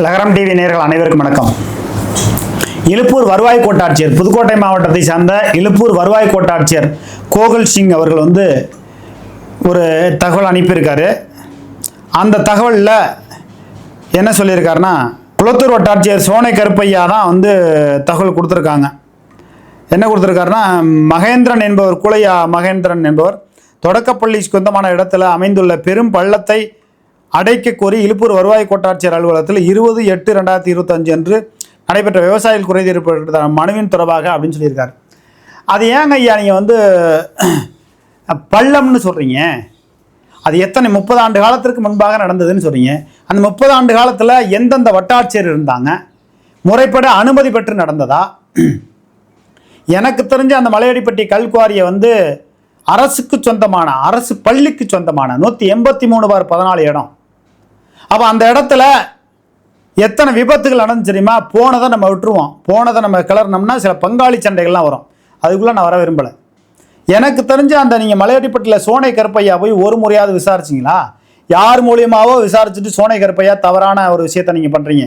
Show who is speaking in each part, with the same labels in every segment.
Speaker 1: லகரம் டிவி நேர்கள் அனைவருக்கும் வணக்கம். இழுப்பூர் வருவாய் கோட்டாட்சியர் புதுக்கோட்டை மாவட்டத்தை சார்ந்த இழுப்பூர் வருவாய் கோட்டாட்சியர் கோகுல் சிங் அவர்கள் வந்து ஒரு தகவல் அனுப்பியிருக்காரு. அந்த தகவலில் என்ன சொல்லியிருக்காருன்னா குளத்தூர் வட்டாட்சியர் சோனை கருப்பையா தான் வந்து தகவல் கொடுத்துருக்காங்க. என்ன கொடுத்துருக்காருன்னா மகேந்திரன் என்பவர் குலையா மகேந்திரன் என்பவர் தொடக்கப்பள்ளி சொந்தமான இடத்துல அமைந்துள்ள பெரும் பள்ளத்தை அடைக்க கோரி இழுப்பூர் வருவாய் கோட்டாட்சியர் அலுவலகத்தில் இருபது எட்டு ரெண்டாயிரத்தி இருபத்தஞ்சு அன்று நடைபெற்ற விவசாயிகள் குறைதீர்ப்பு மனுவின் தொடர்பாக அப்படின்னு சொல்லியிருக்காரு. அது ஏங்க ஐயா நீங்கள் வந்து பள்ளம்னு சொல்கிறீங்க அது எத்தனை முப்பது ஆண்டு காலத்திற்கு முன்பாக நடந்ததுன்னு சொல்கிறீங்க அந்த முப்பது ஆண்டு காலத்தில் எந்தெந்த வட்டாட்சியர் இருந்தாங்க? முறைப்பட அனுமதி பெற்று நடந்ததா? எனக்கு தெரிஞ்ச அந்த மலையடிப்பட்டி கல்குவாரியை வந்து அரசுக்கு சொந்தமான அரசு பள்ளிக்கு சொந்தமான நூற்றி எண்பத்தி மூணு பார் பதினாலு இடம். அப்போ அந்த இடத்துல எத்தனை விபத்துகள் நடந்து தெரியுமா? போனதை நம்ம விட்டுருவோம். போனதை நம்ம கிளறினோம்னா சில பங்காளி சண்டைகள்லாம் வரும். அதுக்குள்ளே நான் வர விரும்பலை. எனக்கு தெரிஞ்ச அந்த நீங்கள் மலையடிப்பட்டியில் சோனை கருப்பையா போய் ஒரு முறையாவது விசாரிச்சிங்களா? யார் மூலியமாவோ விசாரிச்சுட்டு சோனை கருப்பையா தவறான ஒரு விஷயத்தை நீங்கள் பண்ணுறீங்க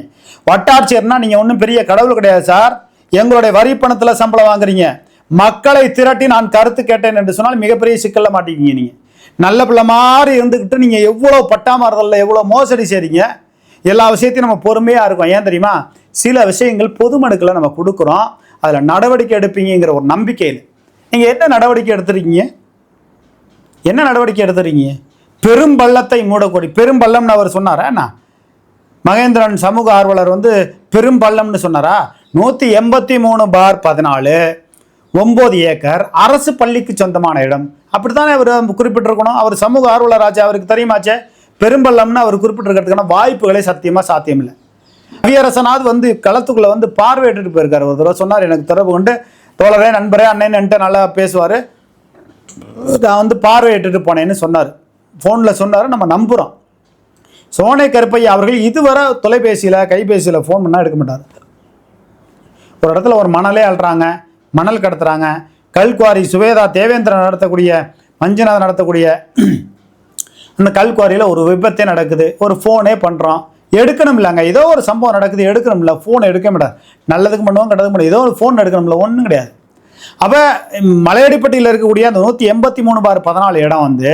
Speaker 1: வட்டாட்சியர்னா நீங்கள் ஒன்றும் பெரிய கடவுள் கிடையாது சார். எங்களுடைய வரி பணத்தில் சம்பளம் வாங்குறீங்க. மக்களை திரட்டி நான் கருத்து கேட்டேன் என்று சொன்னால் மிகப்பெரிய சிக்கலில் மாட்டிக்கிங்க நீங்கள் நல்ல பிள்ளை மாதிரி இருந்துக்கிட்டு நீங்கள் எவ்வளோ பட்டாமறதில்ல எவ்வளோ மோசடி செய்கிறீங்க எல்லா விஷயத்தையும் நம்ம பொறுமையாக இருக்கும். ஏன் தெரியுமா? சில விஷயங்கள் பொதுமனுக்களை நம்ம கொடுக்குறோம். அதில் நடவடிக்கை எடுப்பீங்கிற ஒரு நம்பிக்கையில். நீங்கள் என்ன நடவடிக்கை எடுத்துருக்கீங்க? என்ன நடவடிக்கை எடுத்துருக்கீங்க? பெரும் பள்ளத்தை மூடக்கூடிய பெரும் பள்ளம்னு அவர் சொன்னாரா என்ன? மகேந்திரன் சமூக ஆர்வலர் வந்து பெரும் பள்ளம்னு சொன்னாரா? நூற்றி எண்பத்தி மூணு பார் பதினாலு. ஒம்பது ஏக்கர் அரசு பள்ளிக்கு சொந்தமான இடம். அப்படித்தானே அவர் குறிப்பிட்டிருக்கணும்? அவர் சமூக ஆர்வலராச்சே அவருக்கு தெரியுமாச்சே? பெரும்பள்ளம்னு அவர் குறிப்பிட்டிருக்கிறதுக்கான வாய்ப்புகளே சத்தியமாக சாத்தியம் இல்லை கவியரசனாவது வந்து களத்துக்குள்ளே வந்து பார்வையிட்டுட்டு போயிருக்கார். ஒரு தடவை சொன்னார் எனக்கு தொடர்பு கொண்டு தோழரே நண்பரே அண்ணன் நல்லா பேசுவார். நான் வந்து பார்வையிட்டுட்டு போனேன்னு சொன்னார். ஃபோனில் சொன்னார் நம்ம நம்புகிறோம் சோனை கருப்பையா அவர்கள் இதுவரை தொலைபேசியில் கைபேசியில் ஃபோன் பண்ணால் எடுக்க மாட்டார். ஒரு இடத்துல ஒரு மணலே அழுறாங்க. மணல் கடத்துறாங்க. கல்குவாரி சுவேதா தேவேந்திரன் நடத்தக்கூடிய மஞ்சுநாதன் நடத்தக்கூடிய அந்த கல்குவாரியில் ஒரு விபத்தே நடக்குது. ஒரு ஃபோனே பண்ணுறோம் எடுக்கணும் இல்லைங்க. ஏதோ ஒரு சம்பவம் நடக்குது எடுக்கணும் இல்லை. ஃபோன் எடுக்க முடியாது நல்லதுக்கு பண்ணுவோம் கிடக்க பண்ணுவோம். ஏதோ ஒரு ஃபோன் எடுக்கணும்ல ஒன்றும் கிடையாது. அப்போ மலையடிப்பட்டியில் இருக்கக்கூடிய அந்த நூற்றி எண்பத்தி மூணு பார் பதினாலு இடம் வந்து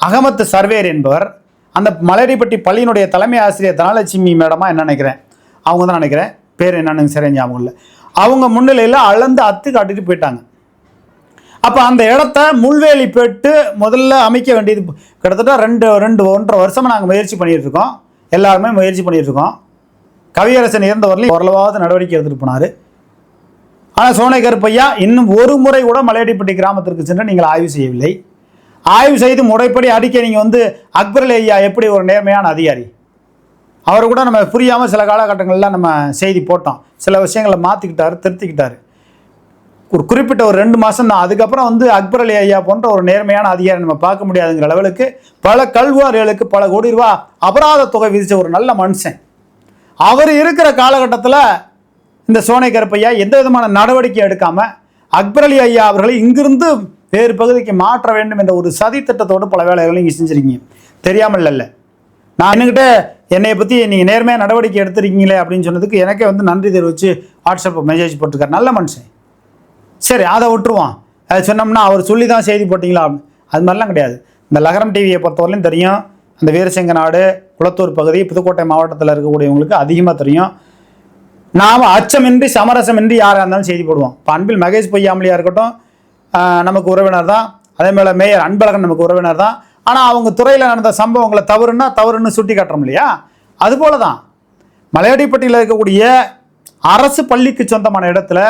Speaker 1: அகமத்து சர்வேர் என்பவர் அந்த மலையடிப்பட்டி பள்ளியினுடைய தலைமை ஆசிரியர் தனலட்சுமி மேடமாக என்ன நினைக்கிறேன்? அவங்க தான் நினைக்கிறேன். பேர் என்னன்னு சரியா ஞாபகம் இல்லை. அவங்க முன்னிலையில் அளந்து அத்து காட்டிட்டு போயிட்டாங்க. அப்போ அந்த இடத்த முள்வேலி போட்டு முதல்ல அமைக்க வேண்டியது கிட்டத்தட்ட ரெண்டு ரெண்டு ஒன்றரை வருஷமாக நாங்கள் முயற்சி பண்ணிகிட்ருக்கோம் எல்லாருமே முயற்சி பண்ணிகிட்ருக்கோம் கவியரசன் இருந்தவரையிலும் ஓரளவாவது நடவடிக்கை எடுத்துகிட்டு போனார். ஆனால் சோனை கருப்பையா இன்னும் ஒரு முறை கூட மலையடிப்பட்டி கிராமத்திற்கு சென்று நீங்கள் ஆய்வு செய்யவில்லை. ஆய்வு செய்து முறைப்படி அறிக்கை நீங்கள் வந்து அக்பர் ஐயா எப்படி ஒரு நேர்மையான அதிகாரி? அவர் கூட நம்ம புரியாமல் சில காலகட்டங்களில் நம்ம செய்தி போட்டோம். சில விஷயங்களை மாற்றிக்கிட்டாரு திருத்திக்கிட்டாரு. ஒரு குறிப்பிட்ட ஒரு ரெண்டு மாதம் தான். அதுக்கப்புறம் வந்து அக்பர் அலி ஐயா போன்ற ஒரு நேர்மையான அதிகாரி நம்ம பார்க்க முடியாதுங்கிற லெவலுக்கு பல கல்வாரிகளுக்கு பல கோடி ரூபா அபராத தொகை விதித்த ஒரு நல்ல மனுஷன். அவர் இருக்கிற காலகட்டத்தில் இந்த சோனை கருப்பையா எந்த விதமான நடவடிக்கை எடுக்காமல் அக்பர் அலி ஐயா அவர்களை இங்கிருந்து வேறு பகுதிக்கு மாற்ற வேண்டும் என்ற ஒரு சதி திட்டத்தோடு பல வேலைகளையும் நீங்கள் செஞ்சுருக்கீங்க. தெரியாமல் இல்லை. நான் என்கிட்ட என்னை பற்றி நீங்கள் நேர்மையாக நடவடிக்கை எடுத்துருக்கீங்களே அப்படின்னு சொன்னதுக்கு எனக்கே வந்து நன்றி தெரிவித்து வாட்ஸ்அப்பில் மெசேஜ் போட்டிருக்காரு. நல்ல மனுஷன். சரி அதை விட்டுருவான் அது சொன்னோம்னா அவர் சொல்லி தான் செய்தி போட்டிங்களா? அது மாதிரிலாம் கிடையாது. இந்த லகரம் டிவியை பொறுத்தவரையிலும் தெரியும். அந்த வீரசிங்க நாடு குளத்தூர் பகுதி புதுக்கோட்டை மாவட்டத்தில் இருக்கக்கூடியவங்களுக்கு அதிகமாக தெரியும். நாம் அச்சமின்றி சமரசமின்றி யாராக இருந்தாலும் செய்தி போடுவோம். இப்போ அன்பில் மகேஷ் பொய்யாமலியாக இருக்கட்டும் நமக்கு உறவினர் தான் அதே மேலே மேயர் அன்பழகன் நமக்கு உறவினர் தான் ஆனால் அவங்க துறையில் நடந்த சம்பவங்களை தவறுன்னா தவறுன்னு சுட்டி காட்டுறோம் இல்லையா? அதுபோல தான் மலையடிப்பட்டியில் இருக்கக்கூடிய அரசு பள்ளிக்கு சொந்தமான இடத்துல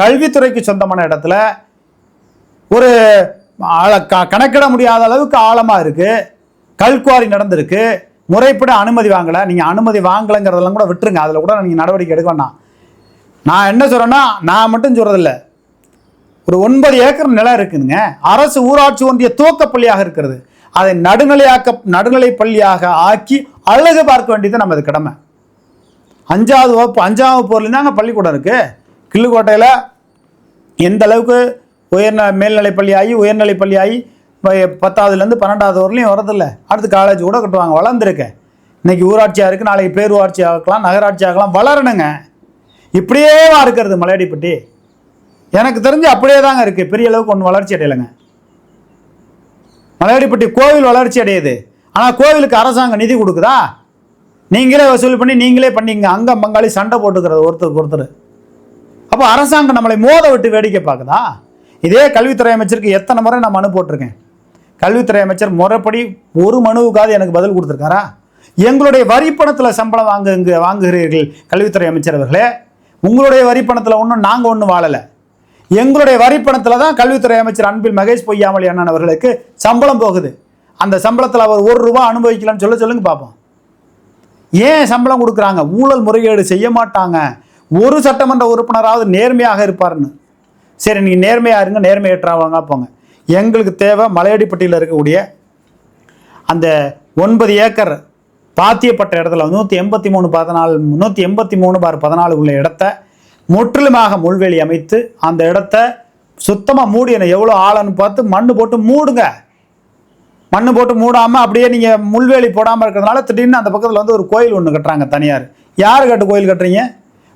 Speaker 1: கல்வித்துறைக்கு சொந்தமான இடத்துல ஒரு ஆழ க- கணக்கிட முடியாத அளவுக்கு ஆழமாக இருக்குது கல்குவாரி நடந்திருக்கு. முறைப்பட அனுமதி வாங்கலை. நீங்கள் அனுமதி வாங்கலைங்கிறதெல்லாம் கூட விட்டுருங்க. அதில் கூட நீங்கள் நடவடிக்கை எடுக்க வேண்டாம் நான் என்ன சொல்கிறேன்னா நான் மட்டும் சொல்கிறதில்ல ஒரு ஒன்பது ஏக்கர் நிலம் இருக்குதுங்க. அரசு ஊராட்சி ஒன்றிய துவக்கப்பள்ளியாக இருக்கிறது. அதை நடுநிலையாக்க நடுநிலை பள்ளியாக ஆக்கி அழகு பார்க்க வேண்டியது நமது கடமை. அஞ்சாவது வகுப்பு அஞ்சாம் வகுப்புலேருந்து தாங்க பள்ளிக்கூடம் இருக்குது கிள்ளுக்கோட்டையில் எந்த அளவுக்கு உயர்ந மேல்நிலை பள்ளி ஆகி உயர்நிலை பள்ளி ஆகி இப்போ பத்தாவதுலேருந்து பன்னெண்டாவது வரலையும் வரதில்ல அடுத்து காலேஜ் கூட கட்டுவாங்க வளர்ந்துருக்கேன் இன்றைக்கி ஊராட்சியாக இருக்குது நாளைக்கு பேரூராட்சி ஆகலாம் நகராட்சி ஆகலாம் வளரணுங்க. இப்படியேவா இருக்கிறது மலையடிப்பட்டி? எனக்கு தெரிஞ்சு அப்படியே தாங்க இருக்குது பெரிய அளவுக்கு ஒன்றும் வளர்ச்சி அடையலைங்க. மலையடிப்பட்டி கோவில் வளர்ச்சி அடையுது. ஆனால் கோவிலுக்கு அரசாங்கம் நிதி கொடுக்குதா? நீங்களே வசூல் பண்ணி நீங்களே பண்ணிங்க. அங்கம் பங்காளி சண்டை போட்டுக்கிறது ஒருத்தருக்கு ஒருத்தர். அப்போ அரசாங்கம் நம்மளை மோத விட்டு வேடிக்கை பார்க்குதா? இதே கல்வித்துறை அமைச்சருக்கு எத்தனை முறை நான் மனு போட்டிருக்கேன். கல்வித்துறை அமைச்சர் முறைப்படி ஒரு மனுவுக்காவது எனக்கு பதில் கொடுத்துருக்காரா? எங்களுடைய வரி பணத்தில் சம்பளம் வாங்குங்க வாங்குகிறீர்கள் கல்வித்துறை அமைச்சர் அவர்களே. உங்களுடைய வரி பணத்தில் ஒன்றும் நாங்கள் ஒன்றும் வாழலை. எங்களுடைய வரிப்பணத்தில் தான் கல்வித்துறை அமைச்சர் அன்பில் மகேஷ் பொய்யாமொழி அண்ணன் அவர்களுக்கு சம்பளம் போகுது. அந்த சம்பளத்தில் அவர் ஒரு ரூபா அனுபவிக்கலாம்னு சொல்ல சொல்லுங்க பார்ப்போம் ஏன் சம்பளம் கொடுக்குறாங்க? ஊழல் முறைகேடு செய்ய மாட்டாங்க. ஒரு சட்டமன்ற உறுப்பினராவது நேர்மையாக இருப்பாருன்னு. சரி நீங்கள் நேர்மையாக இருங்க நேர்மையற்றவங்க போங்க. எங்களுக்கு தேவை மலையடிப்பட்டியில் இருக்கக்கூடிய அந்த ஒன்பது ஏக்கர் பாத்தியப்பட்ட இடத்துல நூற்றி எண்பத்தி மூணு பதினாலு நூற்றி எண்பத்தி மூணு பார் பதினாலு உள்ள இடத்த முற்றிலுமாக முள்வேலி அமைத்து அந்த இடத்த சுத்தமாக மூடி என்ன எவ்வளோ ஆழன்னு பார்த்து மண் போட்டு மூடுங்க. மண் போட்டு மூடாமல் அப்படியே நீங்கள் முள்வேலி போடாமல் இருக்கிறதுனால திடீர்னு அந்த பக்கத்தில் வந்து ஒரு கோயில் ஒன்று கட்டுறாங்க தனியார். யார் கட்டு கோயில் கட்டுறீங்க?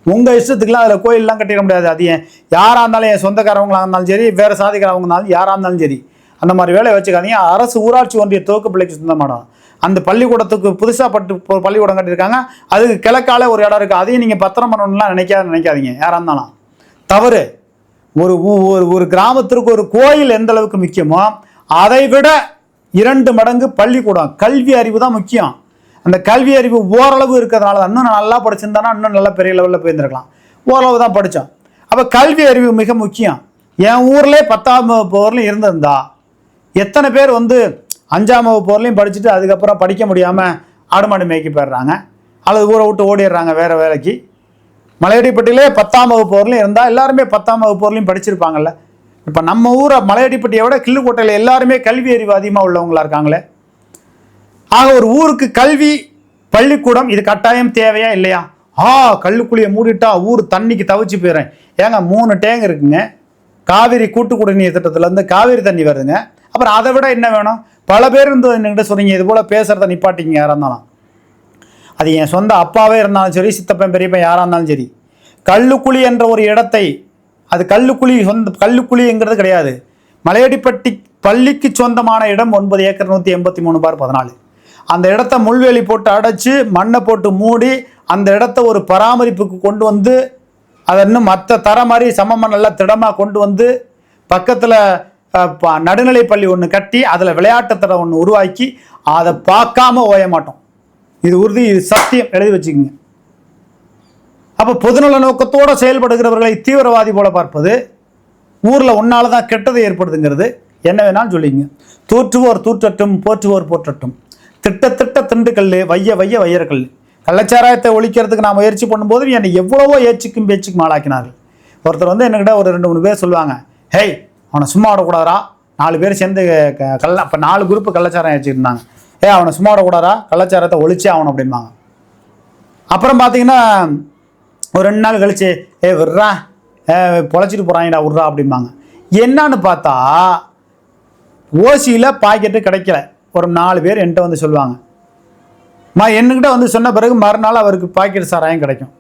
Speaker 1: உங்கள் இஷ்டத்துக்குலாம் அதில் கோயிலெலாம் கட்டிட முடியாது. அது ஏன் யாராக இருந்தாலும் என் சொந்தக்காரவங்களாக இருந்தாலும் சரி வேறு சாதிக்காரவங்க இருந்தாலும் யாராக இருந்தாலும் சரி. அந்த மாதிரி வேலையை வச்சுக்காதீங்க. அரசு ஊராட்சி ஒன்றிய துவக்க பிள்ளைக்கு சொந்தமாடம் அந்த பள்ளிக்கூடத்துக்கு புதுசாக பட்டு இப்போ பள்ளிக்கூடம் கட்டியிருக்காங்க. அதுக்கு கிழக்கால ஒரு இடம் இருக்குது அதையும் நீங்கள் பத்திரம் பண்ணணும்லாம் நினைக்காத நினைக்காதீங்க. யாராக இருந்தாலும். தவறு. ஒரு ஒரு ஒரு கிராமத்திற்கு ஒரு கோயில் எந்த அளவுக்கு முக்கியமோ அதை விட இரண்டு மடங்கு பள்ளிக்கூடம் கல்வி அறிவு தான் முக்கியம். அந்த கல்வி அறிவு ஓரளவு இருக்கிறதுனால தான். இன்னும் நல்லா படிச்சிருந்தானா இன்னும் நல்லா பெரிய லெவலில் போயிருந்திருக்கலாம். ஓரளவு தான் படித்தோம். அப்போ கல்வி அறிவு மிக முக்கியம். என் ஊர்லேயே பத்தாம் வகுப்பு வரலையும் இருந்திருந்தா எத்தனை பேர் வந்து அஞ்சாம் வகுப்பு வரலையும் படிச்சுட்டு அதுக்கப்புறம் படிக்க முடியாமல் ஆடு மாடு போயிடுறாங்க. அல்லது ஊரை விட்டு ஓடிடுறாங்க வேறு வேலைக்கு. மலையடிப்பட்டியிலே பத்தாம் வகுப்பு வரலையும் இருந்தால் எல்லாருமே பத்தாம் வகுப்பு வரலையும் படிச்சிருப்பாங்கல்ல. இப்போ நம்ம ஊரை மலையடிப்பட்டியை விட கிள்ளுக்கோட்டையில் எல்லாருமே கல்வி அறிவு அதிகமாக உள்ளவங்களா இருக்காங்களே. ஆக ஒரு ஊருக்கு கல்வி பள்ளிக்கூடம் இது கட்டாயம் தேவையா இல்லையா? ஆ கல்லுக்குழியை மூடிட்டா ஊர் தண்ணிக்கு தவிச்சு போயிடுறேன். ஏங்க மூணு டேங்க் இருக்குங்க. காவிரி கூட்டு குடிநீர் திட்டத்துலேருந்து காவிரி தண்ணி வருதுங்க. அப்புறம் அதை விட என்ன வேணும்? பல பேர் இருந்து என்கிட்ட சொன்னீங்க இது போல் பேசுகிறத நிப்பாட்டிங்க யாராக இருந்தாலும். அது என் சொந்த அப்பாவே இருந்தாலும் சரி சித்தப்பன் பெரியப்பன் யாராக இருந்தாலும் சரி. கல்லுக்குழி என்ற ஒரு இடத்தை அது கல்லுக்குழி சொந்த கல்லுக்குழிங்கிறது கிடையாது. மலையடிப்பட்டி பள்ளிக்கு சொந்தமான இடம் ஒன்பது ஏக்கர் நூற்றி எண்பத்தி மூணு பார் பதினாலு. அந்த இடத்த முள்வேலி போட்டு அடைச்சி மண்ணை போட்டு மூடி அந்த இடத்த ஒரு பராமரிப்புக்கு கொண்டு வந்து அதை இன்னும் மற்ற தர மாதிரி சமமாக நல்லா திடமாக கொண்டு வந்து பக்கத்தில் நடுநிலை பள்ளி ஒன்று கட்டி அதில் விளையாட்டு தடம் ஒன்று உருவாக்கி அதை பார்க்காம ஓய மாட்டோம். இது உறுதி இது சத்தியம். எழுதி வச்சுக்கோங்க. அப்போ பொதுநல நோக்கத்தோடு செயல்படுகிறவர்களை தீவிரவாதி போல பார்ப்பது ஊரில் உன்னால தான் கெட்டது ஏற்படுதுங்கிறது என்ன வேணாலும் சொல்லிங்க. தூற்றுவோர் தூற்றட்டும் போற்றுவோர் போற்றட்டும். திட்ட திட்ட திண்டுக்கல் வைய வைய வையற்கல் கள்ளச்சாராயத்தை ஒழிக்கிறதுக்கு நான் முயற்சி பண்ணும்போது என்னை எவ்வளவோ ஏச்சுக்கும் பேச்சுக்கும் ஆளாக்கினார்கள். ஒருத்தர் வந்து என்கிட்ட ஒரு ரெண்டு மூணு பேர் சொல்லுவாங்க ஹேய் அவனை சும்மா விடக்கூடாதா நாலு பேர் சேர்ந்து க- கள்ள இப்போ நாலு குரூப்பு கள்ளச்சாரம் வச்சுருந்தாங்க ஏ அவனை சும்மா விடக்கூடாதா கள்ளச்சாரத்தை ஒழிச்சே ஆகணும் அப்படிம்பாங்க. அப்புறம் பார்த்தீங்கன்னா ஒரு ரெண்டு நாள் கழிச்சு ஏ விட்றா. ஏ பொழைச்சிட்டு போகிறாங்கடா விட்றா அப்படிம்பாங்க. என்னன்னு பார்த்தா ஓசியில் பாக்கெட்டு கிடைக்கல. ஒரு நாலு பேர் என்கிட்ட வந்து சொல்லுவாங்க. மா என்கிட்ட வந்து சொன்ன பிறகு மறுநாள் அவருக்கு பாக்கெட் சாராயம் கிடைக்கும்.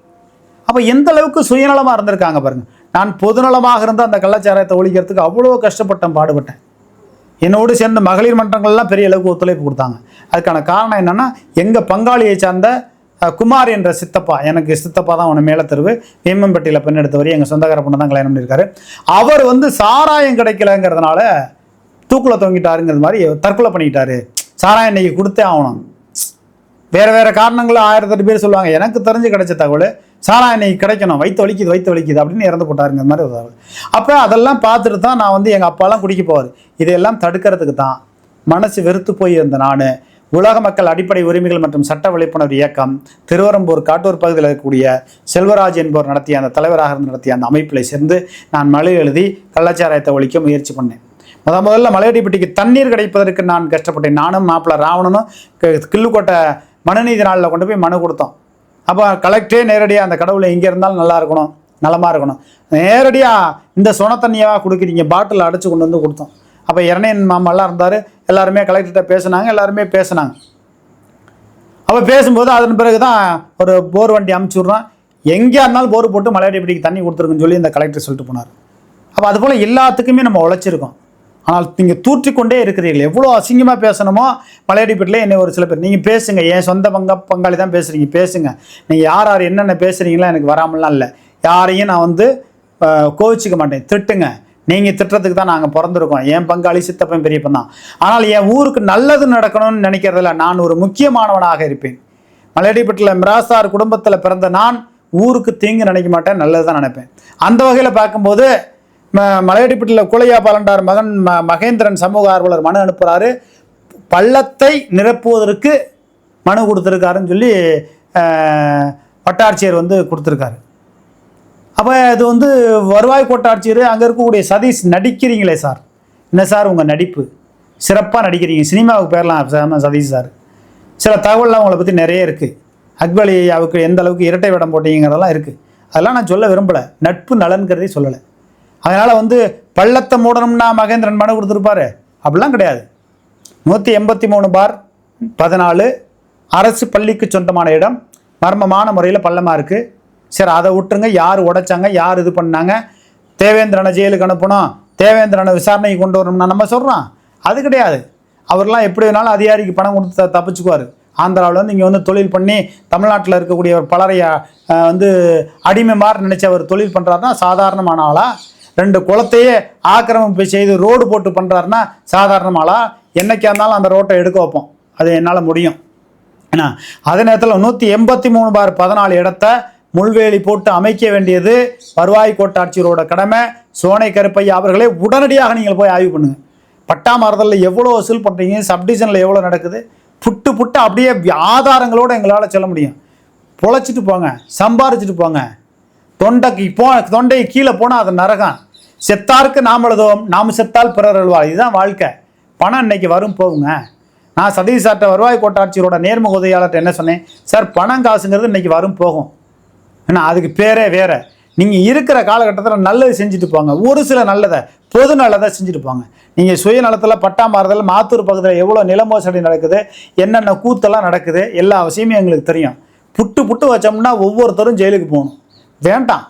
Speaker 1: அப்போ எந்த அளவுக்கு சுயநலமாக இருந்திருக்காங்க பாருங்கள் நான் பொதுநலமாக இருந்த அந்த கலாச்சாரத்தை ஒழிக்கிறதுக்கு அவ்வளோ கஷ்டப்பட்டேன் பாடுபட்டேன். என்னோடு சேர்ந்த மகளிர் மன்றங்கள்லாம் பெரிய அளவுக்கு ஒத்துழைப்பு கொடுத்தாங்க. அதுக்கான காரணம் என்னன்னா எங்கள் பங்காளியை சார்ந்த குமார் என்ற சித்தப்பா எனக்கு சித்தப்பா தான் உன மேலே தெருவு. வேம்பம்பட்டியில் பெண் எடுத்தவர் எங்கள் சொந்தக்கார பொண்ணு தான் கல்யாணம் பண்ணியிருக்காரு. அவர் வந்து சாராயம் கிடைக்கலங்கிறதுனால தூக்குல தொங்கிட்டாருங்கிறது மாதிரி தற்கொலை பண்ணிக்கிட்டாரு சாராயம் இன்னைக்கு கொடுத்தே ஆகணும். வேறு வேறு காரணங்களும் ஆயிரத்தெட்டு பேர் சொல்லுவாங்க. எனக்கு தெரிஞ்சு கிடைச்ச தகவல் சாரா இன்னைக்கு கிடைக்கணும். வயிற்று வலிக்குது வயிற்று வலிக்குது அப்படின்னு இறந்து போட்டாருங்கிற மாதிரி ஒரு அப்போ அதெல்லாம் பார்த்துட்டு தான் நான் வந்து எங்கள் அப்பாலாம் குடிக்க போவார். இதையெல்லாம் தடுக்கிறதுக்கு தான். மனசு வெறுத்து போய் இருந்த நான். உலக மக்கள் அடிப்படை உரிமைகள் மற்றும் சட்ட விழிப்புணர்வு இயக்கம் திருவரம்பூர் காட்டூர் பகுதியில் இருக்கக்கூடிய செல்வராஜ் என்பவர் நடத்திய அந்த தலைவராக இருந்து நடத்திய அந்த அமைப்பில் சேர்ந்து நான் மழை எழுதி கள்ளச்சாராயத்தை ஒழிக்க முயற்சி பண்ணேன். முத முதல்ல மலையடிப்பட்டிக்கு தண்ணீர் கிடைப்பதற்கு நான் கஷ்டப்பட்டேன். நானும் மாப்பிள்ளை ராவணனும் கில்லுக்கோட்டை மனுநீதி நாளில் கொண்டு போய் மனு கொடுத்தோம். அப்போ கலெக்டே நேரடியாக அந்த கடவுளை எங்கே இருந்தாலும் நல்லா இருக்கணும் நலமாக இருக்கணும். நேரடியாக இந்த சொன தண்ணியாக கொடுக்குறீங்க பாட்டில் அடைச்சி கொண்டு வந்து கொடுத்தோம். அப்போ இரணையன் மாமாலாம் இருந்தார் எல்லாருமே கலெக்டர்கிட்ட பேசுனாங்க எல்லாருமே பேசினாங்க. அப்போ பேசும்போது அதன் பிறகு தான் ஒரு போர் வண்டி அமுச்சு விட்றான் எங்கேயா இருந்தாலும் போர் போட்டு மலையடிப்படிக்கு தண்ணி கொடுத்துருக்குன்னு சொல்லி இந்த கலெக்டர் சொல்லிட்டு போனார். அப்போ அது போல் எல்லாத்துக்குமே நம்ம உழைச்சிருக்கோம். ஆனால் நீங்கள் தூற்றிக்கொண்டே இருக்கிறீர்கள். எவ்வளோ அசிங்கமாக பேசணுமோ பழையடிப்பீட்டில் என்னை ஒரு சில பேர் நீங்கள் பேசுங்க என் சொந்த பங்க பங்காளி தான் பேசுகிறீங்க பேசுங்க. நீங்கள் யார் யார் என்னென்ன பேசுகிறீங்களோ எனக்கு வராமலாம் இல்லை. யாரையும் நான் வந்து கோவிச்சிக்க கோவிச்சுக்க மாட்டேன். திட்டுங்க. நீங்கள் திட்டுறதுக்கு தான் நாங்கள் பிறந்திருக்கோம். என் பங்காளி சித்தப்பன் பெரியப்பன் தான். ஆனால் என் ஊருக்கு நல்லது நடக்கணும்னு நினைக்கிறதில்ல நான் ஒரு முக்கியமானவனாக இருப்பேன். மலையடிப்பட்டில் மிராசார் குடும்பத்தில் பிறந்த நான் ஊருக்கு தீங்கு நினைக்க மாட்டேன் நல்லது தான் நினைப்பேன். அந்த வகையில் பார்க்கும்போது மலையடிப்பட்டில் குலையா பாலண்டார் மகன் ம மகேந்திரன் சமூக ஆர்வலர் மனு அனுப்புகிறாரு பள்ளத்தை நிரப்புவதற்கு மனு கொடுத்துருக்காருன்னு சொல்லி வட்டாட்சியர் வந்து கொடுத்துருக்காரு. அப்போ இது வந்து வருவாய் கோட்டாட்சியர் அங்கே இருக்கக்கூடிய சதீஷ் நடிக்கிறீங்களே சார். என்ன சார் உங்கள் நடிப்பு? சிறப்பாக நடிக்கிறீங்க. சினிமாவுக்கு பேரலாம் சதீஷ் சார். சில தகவல்லாம் உங்களை பற்றி நிறைய இருக்குது அக்பலி அவுக்கு எந்த அளவுக்கு இரட்டை வேடம் போட்டீங்கிறதெல்லாம் இருக்குது அதெல்லாம் நான் சொல்ல விரும்பலை. நட்பு நலன்கிறதே சொல்லலை. அதனால் வந்து பள்ளத்தை மூடணும்னா மகேந்திரன் மனு கொடுத்துருப்பாரு. அப்படிலாம் கிடையாது. நூற்றி எண்பத்தி மூணு பார் பதினாலு. அரசு பள்ளிக்கு சொந்தமான இடம். மர்மமான முறையில் பள்ளமாக இருக்குது சரி அதை விட்டுருங்க. யார் உடைச்சாங்க? யார் இது பண்ணாங்க? தேவேந்திரனை ஜெயிலுக்கு அனுப்பணும். தேவேந்திரனை விசாரணைக்கு கொண்டு வரணும்னா நம்ம சொல்கிறோம் அது கிடையாது. அவர்லாம் எப்படி வேணாலும் அதிகாரிக்கு பணம் கொடுத்து தப்பிச்சுக்குவார். ஆந்திராவில் வந்து இங்கே வந்து தொழில் பண்ணி தமிழ்நாட்டில் இருக்கக்கூடிய பலரைய வந்து அடிமை மாதிரி நினச்சி அவர் தொழில் பண்ணுறாருன்னா சாதாரணமான ஆளாக ரெண்டு குளத்தையே ஆக்கிரமிப்பு செய்து ரோடு போட்டு பண்ணுறாருன்னா சாதாரணமாலாம் என்னைக்கா இருந்தாலும் அந்த ரோட்டை எடுக்க வைப்போம். அது என்னால் முடியும். ஏன்னா அதே நேரத்தில் நூற்றி எண்பத்தி மூணு பார் பதினாலு இடத்த முள்வேலி போட்டு அமைக்க வேண்டியது வருவாய் கோட்டாட்சியரோட கடமை. சோனை கருப்பையா அவர்களே உடனடியாக நீங்கள் போய் ஆய்வு பண்ணுங்க. பட்டா மாறுதலில் எவ்வளோ வசூல் பண்ணுறீங்க சப்டிஷனில் எவ்வளோ நடக்குது? புட்டு புட்டு அப்படியே ஆதாரங்களோடு எங்களால் சொல்ல முடியும். பொழைச்சிட்டு போங்க சம்பாரிச்சிட்டு போங்க. தொண்டைக்கு போ தொண்டை கீழே போனால் அது நரகம். செத்தாருக்கு நாம் எழுதுவோம் நாம் செத்தால் பிறர் எழுவார் இதுதான் வாழ்க்கை. பணம் இன்னைக்கு வரும் போகுங்க. நான் சதீஷ் சார்ட்ட வருவாய் கோட்டாட்சியரோட நேர்முக உதவியாளர்கிட்ட என்ன சொன்னேன்? சார் பணம் காசுங்கிறது இன்னைக்கு வரும் போகும். ஏன்னா அதுக்கு பேரே வேற. நீங்கள் இருக்கிற காலகட்டத்தில் நல்லது செஞ்சுட்டு போங்க. ஒரு சில நல்லதை பொது நல்லதை செஞ்சுட்டு போங்க. நீங்கள் சுயநலத்தில் பட்டா மாறுதல் மாத்தூர் பக்கத்தில் எவ்வளோ நில மோசடி நடக்குது என்னென்ன கூத்தெல்லாம் நடக்குது எல்லா அவசியமும் எங்களுக்கு தெரியும். புட்டு புட்டு வச்சோம்னா ஒவ்வொருத்தரும் ஜெயிலுக்கு போகணும். வேண்டாம்.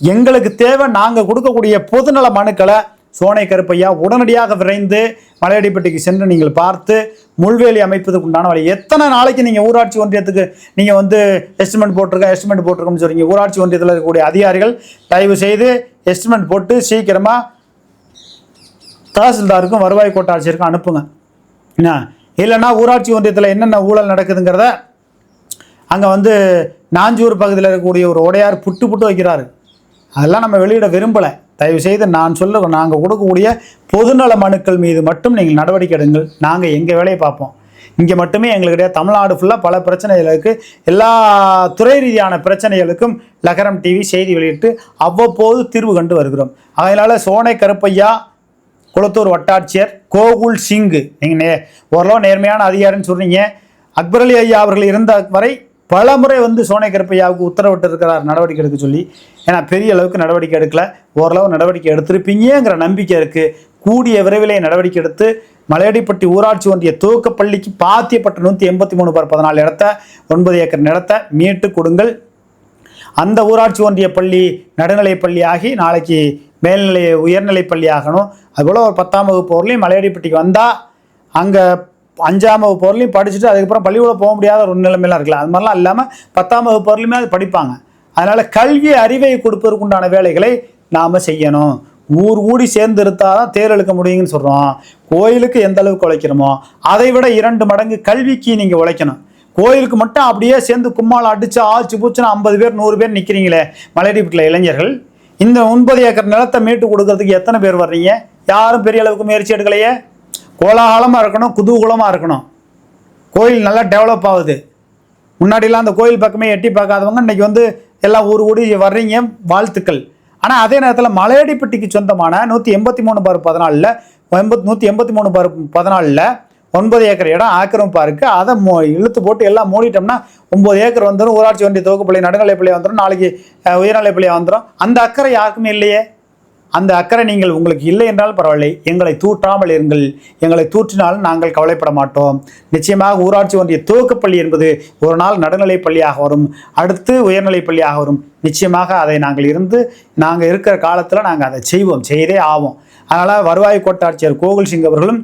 Speaker 1: எங்களுக்கு தேவை நாங்கள் கொடுக்கக்கூடிய பொதுநல மனுக்களை சோனை கருப்பையா உடனடியாக விரைந்து மலையடிப்பட்டிக்கு சென்று நீங்கள் பார்த்து முள்வேலி அமைப்பதுக்கு உண்டான வழி. எத்தனை நாளைக்கு நீங்கள் ஊராட்சி ஒன்றியத்துக்கு நீங்கள் வந்து எஸ்டிமெண்ட் போட்டிருக்க எஸ்டிமெண்ட் போட்டிருக்கோம்னு சொல்றீங்க. ஊராட்சி ஒன்றியத்தில் இருக்கக்கூடிய அதிகாரிகள் தயவு செய்து எஸ்டிமெண்ட் போட்டு சீக்கிரமாக தாசில்தாருக்கும் வருவாய் கோட்டாட்சியருக்கும் அனுப்புங்க. என்ன? இல்லைன்னா ஊராட்சி ஒன்றியத்தில் என்னென்ன ஊழல் நடக்குதுங்கிறத அங்கே வந்து நாஞ்சூர் பகுதியில் இருக்கக்கூடிய ஒரு உடையார் புட்டு புட்டு வைக்கிறாரு. அதெல்லாம் நம்ம வெளியிட விரும்பலை. தயவு செய்து நான் சொல்ல நாங்கள் கொடுக்கக்கூடிய பொதுநல மனுக்கள் மீது மட்டும் நீங்கள் நடவடிக்கை எடுங்கள். நாங்கள் எங்கள் வேலையை பார்ப்போம். இங்கே மட்டுமே எங்களுக்கு கிடையாது. தமிழ்நாடு ஃபுல்லாக பல பிரச்சனைகளுக்கு எல்லா துறை ரீதியான பிரச்சனைகளுக்கும் லகரம் டிவி செய்தி வெளியிட்டு அவ்வப்போது தீர்வு கண்டு வருகிறோம். அதனால் சோனை கருப்பையா குளத்தூர் வட்டாட்சியர் கோகுல் சிங்கு நீங்கள் நே ஓரளவு நேர்மையான அதிகாரின்னு சொல்கிறீங்க அக்பர் அலி ஐயா அவர்கள் இருந்த வரை பல முறை வந்து சோனை கருப்பையாவுக்கு உத்தரவிட்டு இருக்கிறார் நடவடிக்கை எடுக்க சொல்லி. ஏன்னா பெரிய அளவுக்கு நடவடிக்கை எடுக்கல. ஓரளவு நடவடிக்கை எடுத்திருப்பீங்கிற நம்பிக்கை இருக்குது கூடிய விரைவிலே நடவடிக்கை எடுத்து மலையடிப்பட்டி ஊராட்சி ஒன்றிய துவக்கப்பள்ளிக்கு பாத்தியப்பட்ட நூற்றி எண்பத்தி மூணு பார் பதினாலு இடத்த ஒன்பது ஏக்கர் நிலத்தை மீட்டு கொடுங்கள். அந்த ஊராட்சி ஒன்றிய பள்ளி நடுநிலைப் பள்ளி ஆகி நாளைக்கு மேல்நிலை உயர்நிலைப் பள்ளி ஆகணும். அதுபோல் ஒரு பத்தாம் வகுப்பு வரலையும் மலையடிப்பட்டிக்கு வந்தால் அங்கே அஞ்சாம் வகுப்பு வரலையும் படிச்சுட்டு அதுக்கப்புறம் பள்ளிக்கூடம் போக முடியாத ஒரு நிலைமையெல்லாம் இருக்கலாம். அது மாதிரிலாம் இல்லாமல் பத்தாம் வகுப்பு வரலையுமே அது படிப்பாங்க. அதனால் கல்வி அறிவை கொடுப்பதற்குண்டான வேலைகளை நாம் செய்யணும். ஊர் கூடி சேர்ந்து இருந்தால் தான் தேர் இழுக்க முடியுங்கன்னு சொல்கிறோம் கோயிலுக்கு எந்த அளவுக்கு உழைக்கிறோமோ அதை விட இரண்டு மடங்கு கல்விக்கு நீங்கள் உழைக்கணும். கோயிலுக்கு மட்டும் அப்படியே சேர்ந்து கும்மாளம் அடித்து ஆச்சு பூச்சுன்னு ஐம்பது பேர் நூறு பேர் நிற்கிறீங்களே மலையடிப்பட்டில் இளைஞர்கள். இந்த ஒன்பது ஏக்கர் நிலத்தை மீட்டு கொடுக்கறதுக்கு எத்தனை பேர் வர்றீங்க? யாரும் பெரிய அளவுக்கு முயற்சி எடுக்கலையே? கோலாகலமாக இருக்கணும் குதூகூலமாக இருக்கணும். கோயில் நல்லா டெவலப் ஆகுது. முன்னாடிலாம் அந்த கோயில் பக்கமே எட்டி பார்க்காதவங்க இன்னைக்கு வந்து எல்லாம் ஊர் கூடி வர்றீங்க வாழ்த்துக்கள். ஆனால் அதே நேரத்தில் மலையடிப்பட்டிக்கு சொந்தமான நூற்றி எண்பத்தி மூணு பார் பதினாலில் எண்பத் நூற்றி எண்பத்தி மூணு பார் பதினாலில் ஒன்பது ஏக்கர் இடம் ஆக்கிரமிப்பாக இருக்குது அதை மோ இழுத்து போட்டு எல்லாம் மூடிட்டோம்னா ஒம்பது ஏக்கர் வந்துடும் ஊராட்சி ஒன்றிய துவக்கப்பள்ளி நடுநிலைப்பள்ளி வந்துடும் நாளைக்கு அஹ், உயர்நிலைப்பள்ளியாக வந்துடும் அந்த அக்கறை யாருக்குமே இல்லையே. அந்த அக்கறை நீங்கள் உங்களுக்கு இல்லை என்றால் பரவாயில்லை. எங்களை தூற்றாமல் இருங்கள். எங்களை தூற்றினாலும் நாங்கள் கவலைப்பட மாட்டோம். நிச்சயமாக ஊராட்சி ஒன்றிய துவக்கப்பள்ளி என்பது ஒரு நாள் நடுநிலைப் பள்ளியாக வரும். அடுத்து உயர்நிலைப் பள்ளியாக வரும். நிச்சயமாக அதை நாங்கள் இருந்து நாங்கள் இருக்கிற காலத்தில் நாங்கள் அதை செய்வோம். செய்தே ஆவோம். அதனால் வருவாய் கோட்டாட்சியர் கோகுல் சிங் அவர்களும்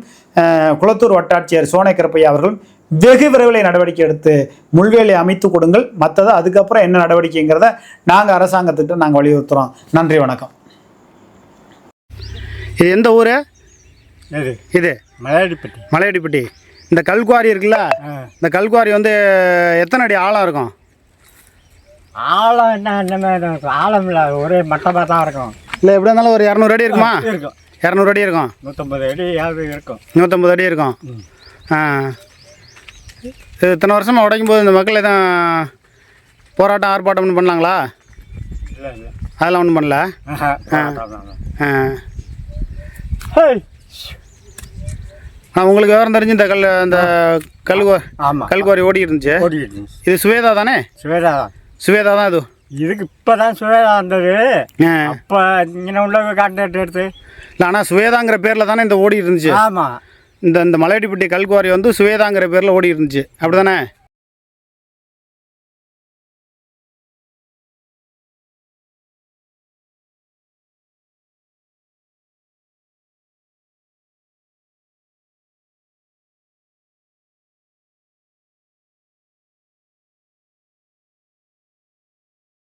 Speaker 1: குளத்தூர் வட்டாட்சியர் சோனைக்கரப்பையா அவர்களும் வெகு விரைவில் நடவடிக்கை எடுத்து முள்வேலை அமைத்து கொடுங்கள். மற்றது அதுக்கப்புறம் என்ன நடவடிக்கைங்கிறத நாங்கள் அரசாங்கத்துக்கிட்ட நாங்கள் வலியுறுத்துகிறோம் நன்றி வணக்கம். இது எந்த ஊர்?
Speaker 2: இது
Speaker 1: இது.
Speaker 2: மலையாடிப்பட்டி.
Speaker 1: மலையடிப்பட்டி. இந்த கல்குவாரி இருக்குல்ல? இந்த கல்குவாரி வந்து எத்தனை அடி ஆழம் இருக்கும்?
Speaker 2: ஆழம் என்ன என்ன இருக்கும்? ஆழம் இல்லை ஒரே மட்டமாக தான் இருக்கும்.
Speaker 1: இல்லை எப்படி இருந்தாலும் ஒரு இரநூறு அடி இருக்குமா?
Speaker 2: இருக்கும்.
Speaker 1: இரநூறு அடி இருக்கும்.
Speaker 2: நூற்றம்பது அடி இருக்கும்.
Speaker 1: நூற்றம்பது அடி இருக்கும். ஆ. இது இத்தனை வருஷமாக உடைக்கும் போது இந்த மக்கள் எதுவும் போராட்டம் ஆர்ப்பாட்டம் ஒன்றும் பண்ணலாங்களா?
Speaker 2: இல்லை இல்லை.
Speaker 1: அதெல்லாம் ஒன்றும் பண்ணல. ஆ, உங்களுக்கு விவரம் தெரிஞ்சு இந்த கல் இந்த கல்குவா
Speaker 2: ஆமா.
Speaker 1: கல்குவாரி ஓடி இருந்துச்சு.
Speaker 2: ஓடிக்கிட்டு இருந்துச்சு.
Speaker 1: இது சுவேதா தானே?
Speaker 2: சுவேதா தான்.
Speaker 1: சுவேதா தான் இது.
Speaker 2: இதுக்கு இப்போ தான் சுவேதா வந்தது. அப்போ இங்கே உள்ள கான்ட்ராக்ட் எடுத்து.
Speaker 1: இல்லை ஆனால் சுவேதாங்கிற பேரில் தானே இந்த ஓடி இருந்துச்சு.
Speaker 2: ஆமாம்
Speaker 1: இந்த இந்த மலையடிப்பட்டி கல்குவாரி வந்து சுவேதாங்கிற பேரில் ஓடி இருந்துச்சு. அப்படி தானே